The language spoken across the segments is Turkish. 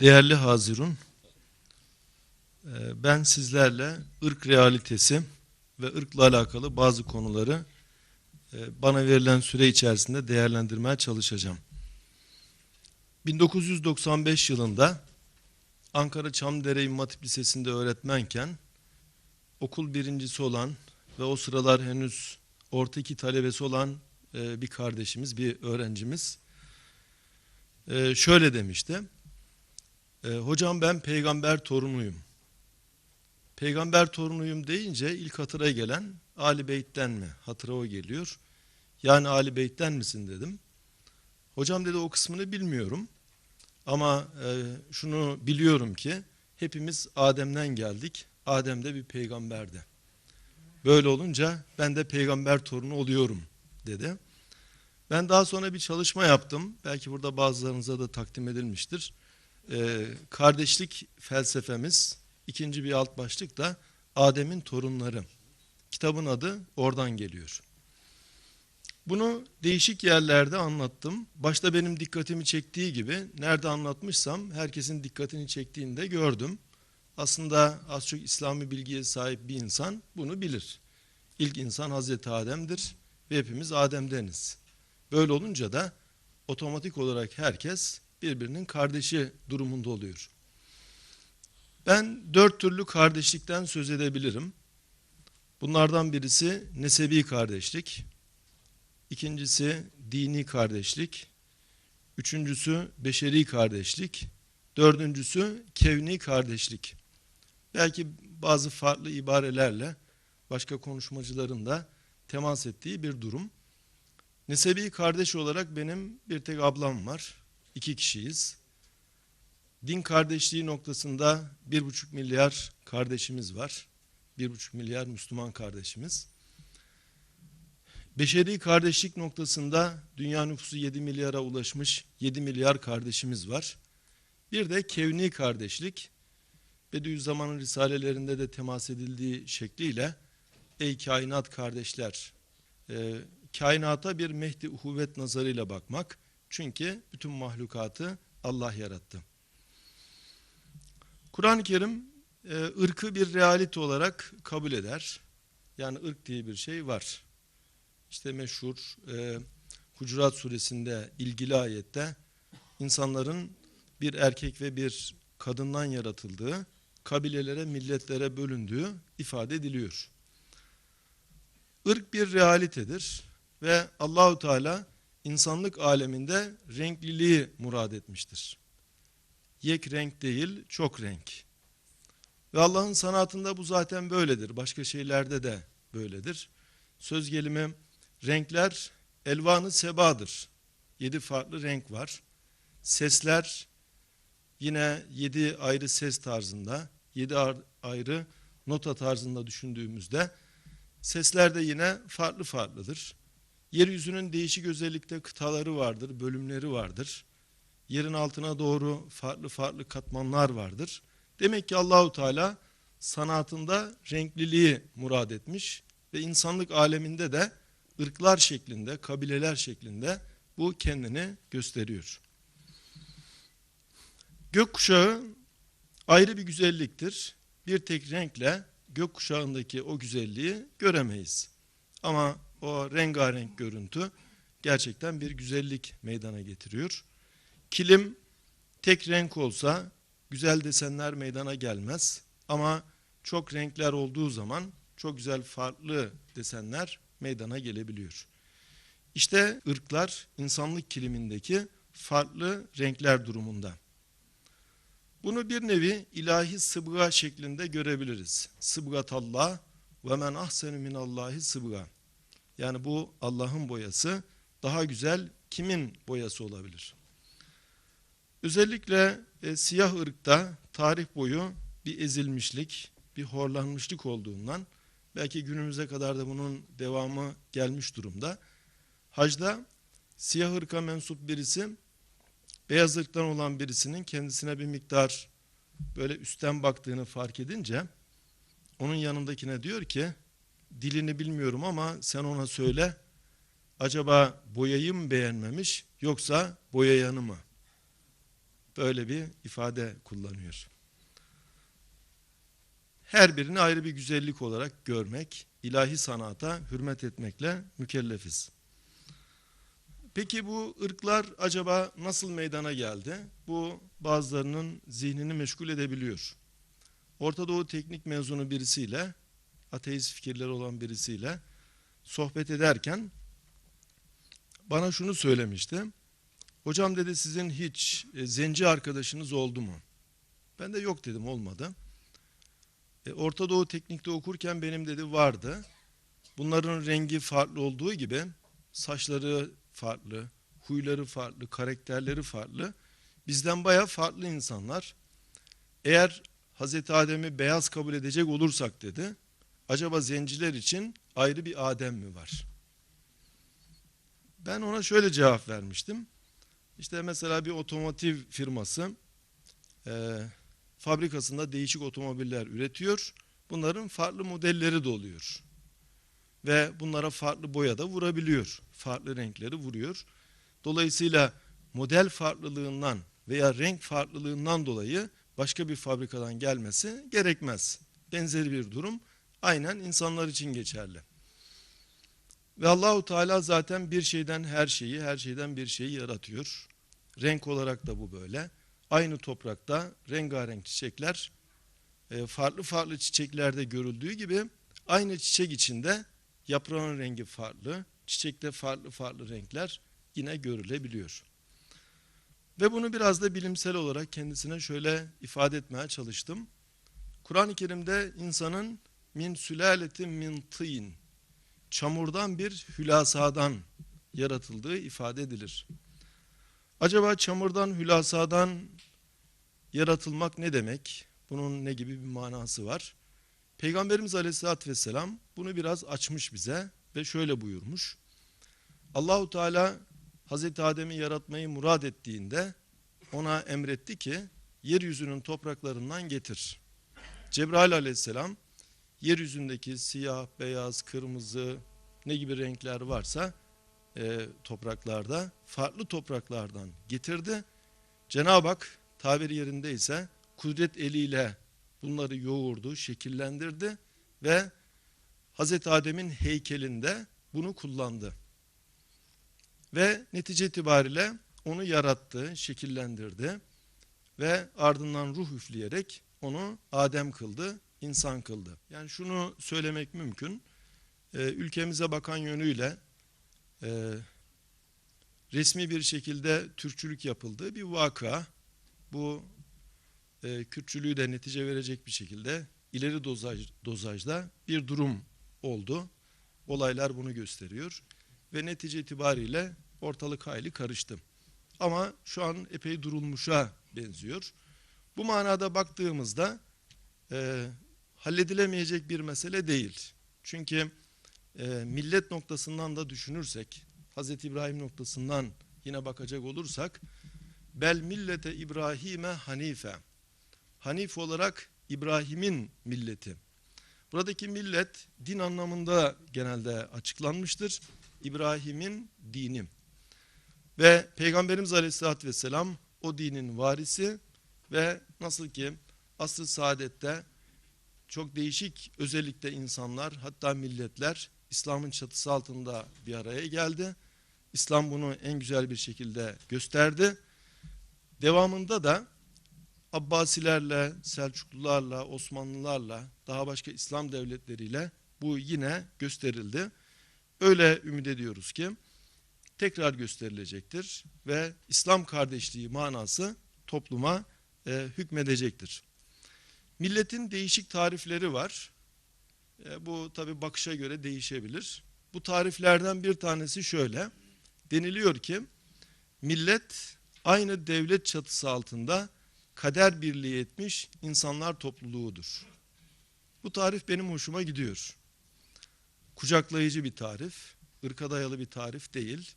Değerli Hazirun, e, ben sizlerle ırk realitesi ve ırkla alakalı bazı konuları e, bana verilen süre içerisinde değerlendirmeye çalışacağım. 1995 yılında Ankara Çamdere İmam Hatip Lisesi'nde öğretmenken okul birincisi olan ve o sıralar henüz orta iki talebesi olan e, bir kardeşimiz, bir öğrencimiz şöyle demişti. E, hocam ben peygamber torunuyum. Peygamber torunuyum deyince ilk hatıra gelen Ali Beyt'ten mi? Hatıra o geliyor. Yani Ali Beyt'ten misin dedim. Hocam dedi o kısmını bilmiyorum. Ama e, şunu biliyorum ki hepimiz Adem'den geldik. Adem de bir peygamberdi. Böyle olunca ben de peygamber torunu oluyorum dedi. Ben daha sonra bir çalışma yaptım. Belki burada bazılarınıza da takdim edilmiştir. Ee, kardeşlik felsefemiz ikinci bir alt başlık da Adem'in torunları. Kitabın adı oradan geliyor. Bunu değişik yerlerde anlattım. Başta benim dikkatimi çektiği gibi nerede anlatmışsam herkesin dikkatini çektiğini de gördüm. Aslında az çok İslami bilgiye sahip bir insan bunu bilir. İlk insan Hazreti Adem'dir ve hepimiz Adem'deniz. Böyle olunca da otomatik olarak herkes birbirinin kardeşi durumunda oluyor. Ben dört türlü kardeşlikten söz edebilirim. Bunlardan birisi nesebi kardeşlik, ikincisi dini kardeşlik, üçüncüsü beşeri kardeşlik, dördüncüsü kevni kardeşlik. Belki bazı farklı ibarelerle başka konuşmacıların da temas ettiği bir durum. Nesebi kardeş olarak benim bir tek ablam var. İki kişiyiz. Din kardeşliği noktasında bir buçuk milyar kardeşimiz var. Bir buçuk milyar Müslüman kardeşimiz. Beşeri kardeşlik noktasında dünya nüfusu 7 milyara ulaşmış 7 milyar kardeşimiz var. Bir de kevni kardeşlik. Bediüzzaman'ın risalelerinde de temas edildiği şekliyle ey kainat kardeşler, e, kainata bir mehdi uhuvvet nazarıyla bakmak. Çünkü bütün mahlukatı Allah yarattı. Kur'an-ı Kerim e, ırkı bir realite olarak kabul eder. Yani ırk diye bir şey var. İşte meşhur e, Hucurat suresinde ilgili ayette insanların bir erkek ve bir kadından yaratıldığı, kabilelere, milletlere bölündüğü ifade ediliyor. Irk bir realitedir ve Allahu Teala insanlık aleminde renkliliği murad etmiştir. Yek renk değil, çok renk. Ve Allah'ın sanatında bu zaten böyledir. Başka şeylerde de böyledir. Söz gelimi renkler elvanı sebadır. Yedi farklı renk var. Sesler yine yedi ayrı ses tarzında, yedi ayrı nota tarzında düşündüğümüzde sesler de yine farklı farklıdır. Yeryüzünün değişik özellikte kıtaları vardır, bölümleri vardır. Yerin altına doğru farklı farklı katmanlar vardır. Demek ki Allahu Teala sanatında renkliliği murad etmiş ve insanlık aleminde de ırklar şeklinde, kabileler şeklinde bu kendini gösteriyor. Gökkuşağı ayrı bir güzelliktir. Bir tek renkle gökkuşağındaki o güzelliği göremeyiz. Ama o rengarenk görüntü gerçekten bir güzellik meydana getiriyor. Kilim tek renk olsa güzel desenler meydana gelmez. Ama çok renkler olduğu zaman çok güzel farklı desenler meydana gelebiliyor. İşte ırklar insanlık kilimindeki farklı renkler durumunda. Bunu bir nevi ilahi sıbga şeklinde görebiliriz. Sıbgatallah ve men ahsenu minallahi sıbga. Yani bu Allah'ın boyası daha güzel kimin boyası olabilir? Özellikle e, siyah ırkta tarih boyu bir ezilmişlik, bir horlanmışlık olduğundan belki günümüze kadar da bunun devamı gelmiş durumda. Hacda siyah ırka mensup birisi beyaz ırktan olan birisinin kendisine bir miktar böyle üstten baktığını fark edince onun yanındakine diyor ki dilini bilmiyorum ama sen ona söyle acaba boyayı mı beğenmemiş yoksa boyayanı mı? böyle bir ifade kullanıyor. Her birini ayrı bir güzellik olarak görmek, ilahi sanata hürmet etmekle mükellefiz. Peki bu ırklar acaba nasıl meydana geldi? Bu bazılarının zihnini meşgul edebiliyor. Orta Doğu teknik mezunu birisiyle, ateist fikirleri olan birisiyle sohbet ederken bana şunu söylemişti. Hocam dedi sizin hiç e, zenci arkadaşınız oldu mu? Ben de yok dedim olmadı. E, Orta Doğu teknikte okurken benim dedi vardı. Bunların rengi farklı olduğu gibi saçları farklı, huyları farklı, karakterleri farklı. Bizden baya farklı insanlar. Eğer Hazreti Adem'i beyaz kabul edecek olursak dedi, acaba zenciler için ayrı bir Adem mi var? Ben ona şöyle cevap vermiştim. İşte mesela bir otomotiv firması e, fabrikasında değişik otomobiller üretiyor. Bunların farklı modelleri de oluyor. Ve bunlara farklı boya da vurabiliyor. Farklı renkleri vuruyor. Dolayısıyla model farklılığından veya renk farklılığından dolayı başka bir fabrikadan gelmesi gerekmez. Benzeri bir durum aynen insanlar için geçerli. Ve Allahu Teala zaten bir şeyden her şeyi, her şeyden bir şeyi yaratıyor. Renk olarak da bu böyle. Aynı toprakta rengarenk çiçekler e, farklı farklı çiçeklerde görüldüğü gibi aynı çiçek içinde yaprağın rengi farklı, çiçekte farklı farklı renkler yine görülebiliyor. Ve bunu biraz da bilimsel olarak kendisine şöyle ifade etmeye çalıştım. Kur'an-ı Kerim'de insanın min sülaletin min tîn çamurdan bir hülasadan yaratıldığı ifade edilir. Acaba çamurdan hülasadan yaratılmak ne demek? Bunun ne gibi bir manası var? Peygamberimiz Aleyhisselatü Vesselam bunu biraz açmış bize ve şöyle buyurmuş. Allahu Teala Hazreti Adem'i yaratmayı murad ettiğinde ona emretti ki yeryüzünün topraklarından getir. Cebrail Aleyhisselam yeryüzündeki siyah, beyaz, kırmızı ne gibi renkler varsa e, topraklarda farklı topraklardan getirdi. Cenab-ı Hak tabiri yerindeyse kudret eliyle bunları yoğurdu, şekillendirdi ve Hazreti Adem'in heykelinde bunu kullandı. Ve netice itibariyle onu yarattı, şekillendirdi ve ardından ruh üfleyerek onu Adem kıldı, insan kıldı. Yani şunu söylemek mümkün, e, ülkemize bakan yönüyle e, resmi bir şekilde Türkçülük yapıldığı bir vaka. Bu e, Kürtçülüğü de netice verecek bir şekilde ileri dozaj, dozajda bir durum oldu. Olaylar bunu gösteriyor ve netice itibariyle ortalık hayli karıştı. Ama şu an epey durulmuşa benziyor. Bu manada baktığımızda e, halledilemeyecek bir mesele değil. Çünkü e, millet noktasından da düşünürsek, Hz. İbrahim noktasından yine bakacak olursak, bel millete İbrahim'e hanife. Hanif olarak İbrahim'in milleti. Buradaki millet din anlamında genelde açıklanmıştır. İbrahim'in dini. Ve Peygamberimiz Aleyhisselatü Vesselam o dinin varisi ve nasıl ki asr-ı saadette çok değişik özellikle insanlar hatta milletler İslam'ın çatısı altında bir araya geldi. İslam bunu en güzel bir şekilde gösterdi. Devamında da Abbasilerle, Selçuklularla, Osmanlılarla, daha başka İslam devletleriyle bu yine gösterildi. Öyle ümit ediyoruz ki tekrar gösterilecektir ve İslam kardeşliği manası topluma e, hükmedecektir. Milletin değişik tarifleri var. E, bu tabi bakışa göre değişebilir. Bu tariflerden bir tanesi şöyle. Deniliyor ki millet aynı devlet çatısı altında kader birliği etmiş insanlar topluluğudur. Bu tarif benim hoşuma gidiyor. Kucaklayıcı bir tarif, ırka dayalı bir tarif değil,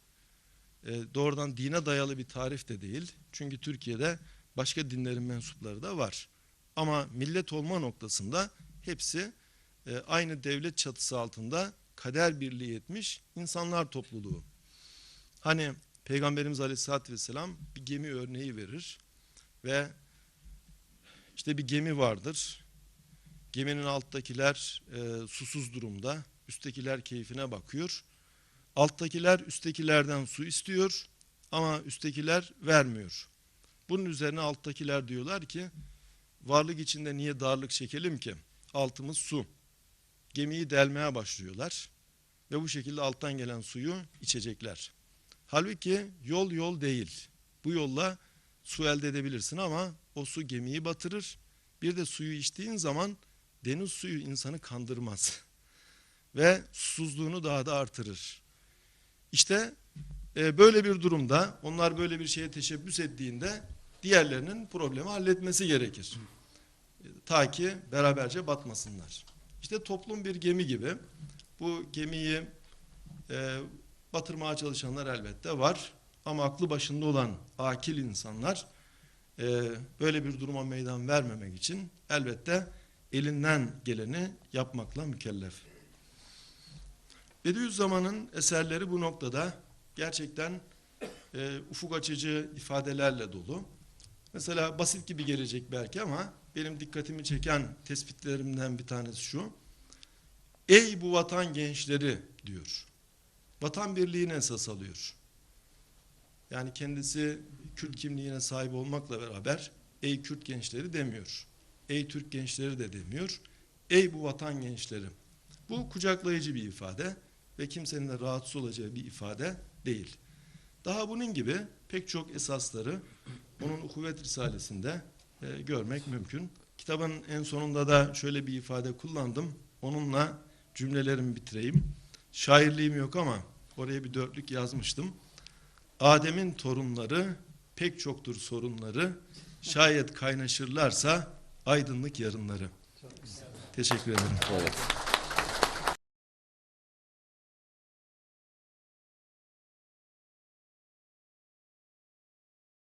e, doğrudan dine dayalı bir tarif de değil. Çünkü Türkiye'de başka dinlerin mensupları da var. Ama millet olma noktasında hepsi e, aynı devlet çatısı altında kader birliği etmiş insanlar topluluğu. Hani Peygamberimiz Aleyhisselatü Vesselam bir gemi örneği verir. ve işte bir gemi vardır. Geminin alttakiler e, susuz durumda, üsttekiler keyfine bakıyor. Alttakiler üsttekilerden su istiyor ama üsttekiler vermiyor. Bunun üzerine alttakiler diyorlar ki varlık içinde niye darlık çekelim ki? Altımız su. Gemiyi delmeye başlıyorlar ve bu şekilde alttan gelen suyu içecekler. Halbuki yol yol değil. Bu yolla su elde edebilirsin ama o su gemiyi batırır. Bir de suyu içtiğin zaman deniz suyu insanı kandırmaz. Ve susuzluğunu daha da artırır. İşte e, böyle bir durumda onlar böyle bir şeye teşebbüs ettiğinde diğerlerinin problemi halletmesi gerekir. Ta ki beraberce batmasınlar. İşte toplum bir gemi gibi. Bu gemiyi e, batırmaya çalışanlar elbette var. Ama aklı başında olan akil insanlar e, böyle bir duruma meydan vermemek için elbette elinden geleni yapmakla mükellef. Bediüzzaman'ın eserleri bu noktada gerçekten e, ufuk açıcı ifadelerle dolu. Mesela basit gibi gelecek belki ama benim dikkatimi çeken tespitlerimden bir tanesi şu. Ey bu vatan gençleri diyor. Vatan birliğini esas alıyor. Yani kendisi Kürt kimliğine sahip olmakla beraber ey Kürt gençleri demiyor. Ey Türk gençleri de demiyor. Ey bu vatan gençleri. Bu kucaklayıcı bir ifade ve kimsenin de rahatsız olacağı bir ifade değil. Daha bunun gibi pek çok esasları onun Ukuvvet Risalesi'nde e, görmek mümkün. Kitabın en sonunda da şöyle bir ifade kullandım. Onunla cümlelerimi bitireyim. Şairliğim yok ama oraya bir dörtlük yazmıştım. Adem'in torunları pek çoktur sorunları. Şayet kaynaşırlarsa aydınlık yarınları. Teşekkür ederim. Evet.